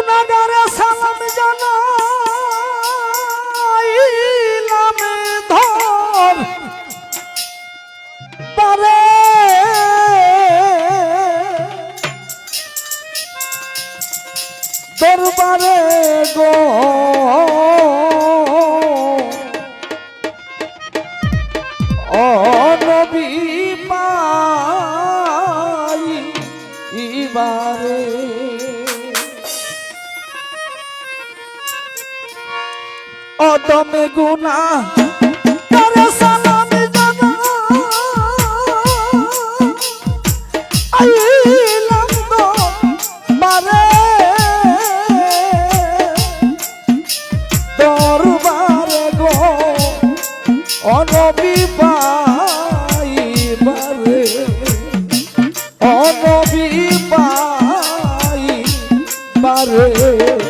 গুনাগারে সালাম জানাইলাম ধর। পারে। দরবারে গো। ও নবী পাই ইবারে অদমে গুনা তারে সালাম জানা। আইলাম মারে। দরবারে গো অনবী পাইবারে অনবী পাইবারে আ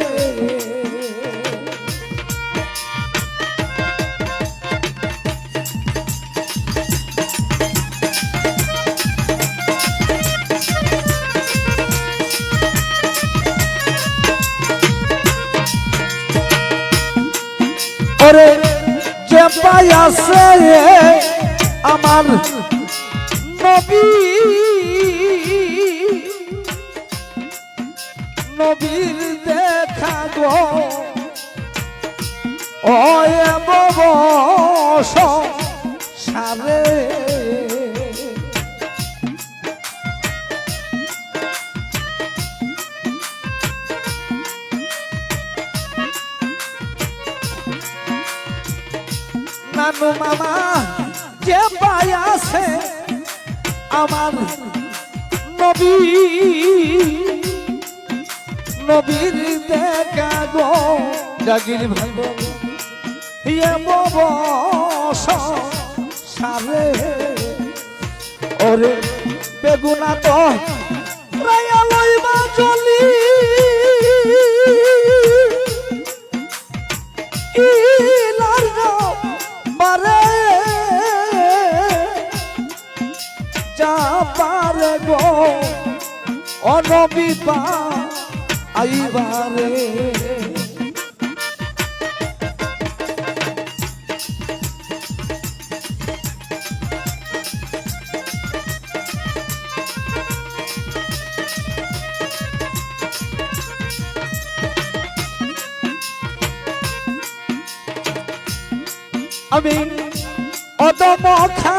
কি পারে গো অনবি পাই পারে ওরে যে পাই আছে আমার নবী। নবীর দেখা গো, ও ববস নানু মামা যে পাই আছে আমার নবী। নবীর দেখা গো, জাগির ভাই ইয়ে ওরে বেগুনা তো যা পারে গো। অনবিপা আইবারে আমি অদমখা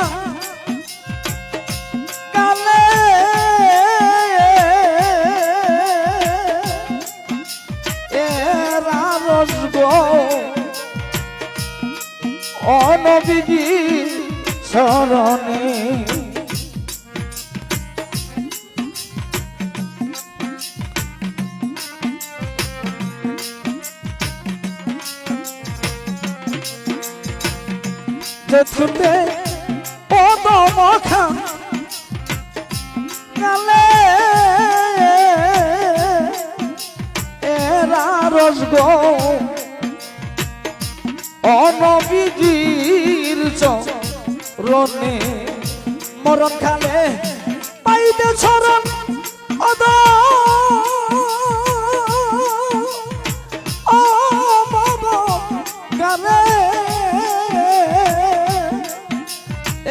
অনবিজি শরণে যে ছুটে অদমখা এরা রসগ চরণে মরণ খালে পাইবে চরণ অদ গালে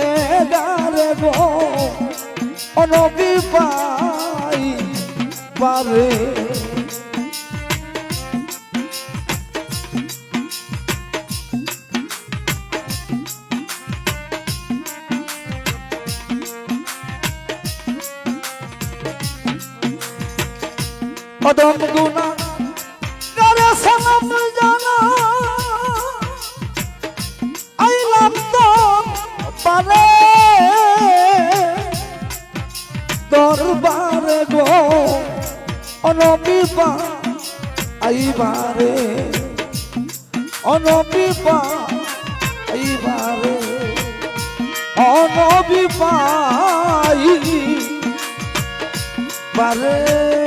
এগারে গো অনবি পাই পারে। অদম গুনা। করে সালাম জানা। আইলাম তো পারে। দরবারে গো অনবিপা আইবারে। অনবিপা আইবারে। অনবিপা বারে